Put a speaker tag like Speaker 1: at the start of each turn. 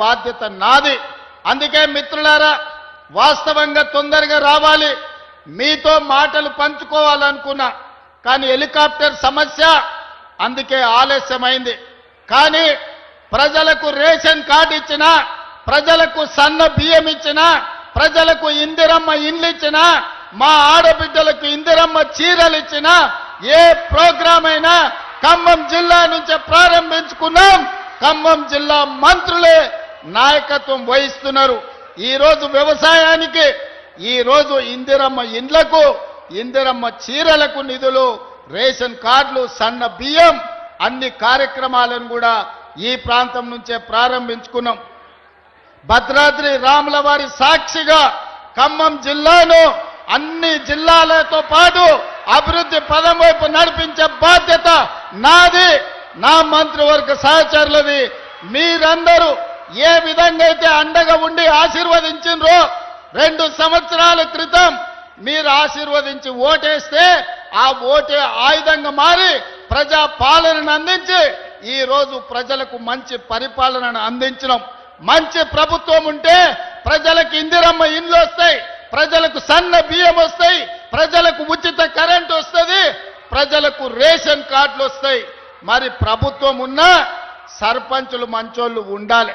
Speaker 1: బాధ్యత నాది. అందుకే మిత్రులారా వాస్తవంగా తొందరగా రావాలి. మీతో మాటలు పంచుకోవాలనుకున్నా. కానీ హెలికాప్టర్ సమస్య అందుకే ఆలస్యమైంది. కానీ ప్రజలకు రేషన్ కార్డు ఇచ్చినా ప్రజలకు సన్న బియ్యం ఇచ్చినా ప్రజలకు ఇందిరమ్మ ఇండ్లు ఇచ్చినా మా ఆడబిడ్డలకు ఇందిరమ్మ చీరలు ఇచ్చినా ఏ ప్రోగ్రాం అయినా ఖమ్మం జిల్లా నుంచే ప్రారంభించుకున్నాం. ఖమ్మం జిల్లా మంత్రులే నాయకత్వం వహిస్తున్నారు. ఈ రోజు వ్యవసాయానికి ఈరోజు ఇందిరమ్మ ఇండ్లకు ఇందిరమ్మ చీరలకు నిధులు రేషన్ కార్డులు సన్న బియ్యం అన్ని కార్యక్రమాలను కూడా ఈ ప్రాంతం నుంచే ప్రారంభించుకున్నాం. భద్రాద్రి రాముల వారి సాక్షిగా ఖమ్మం జిల్లాను అన్ని జిల్లాలతో పాటు అభివృద్ధి పదం వైపు నడిపించే బాధ్యత నాది. నా మంత్రివర్గ సహచరులది. మీరందరూ ఏ విధంగా అయితే అండగా ఉండి ఆశీర్వదించినరో రెండు సంవత్సరాల క్రితం మీరు ఆశీర్వదించి ఓటేస్తే ఆ ఓటే ఆయుధంగా మారి ప్రజా పాలనను అందించి ఈ రోజు ప్రజలకు మంచి పరిపాలనను అందించడం మంచి ప్రభుత్వం ఉంటే ప్రజలకు ఇందిరమ్మ ఇండ్లు వస్తాయి ప్రజలకు సన్న బియ్యం వస్తాయి ప్రజలకు ఉచిత కరెంట్ వస్తుంది ప్రజలకు రేషన్ కార్డులు వస్తాయి. మరి ప్రభుత్వం ఉన్నా సర్పంచులు మంచోళ్ళు ఉండాలి.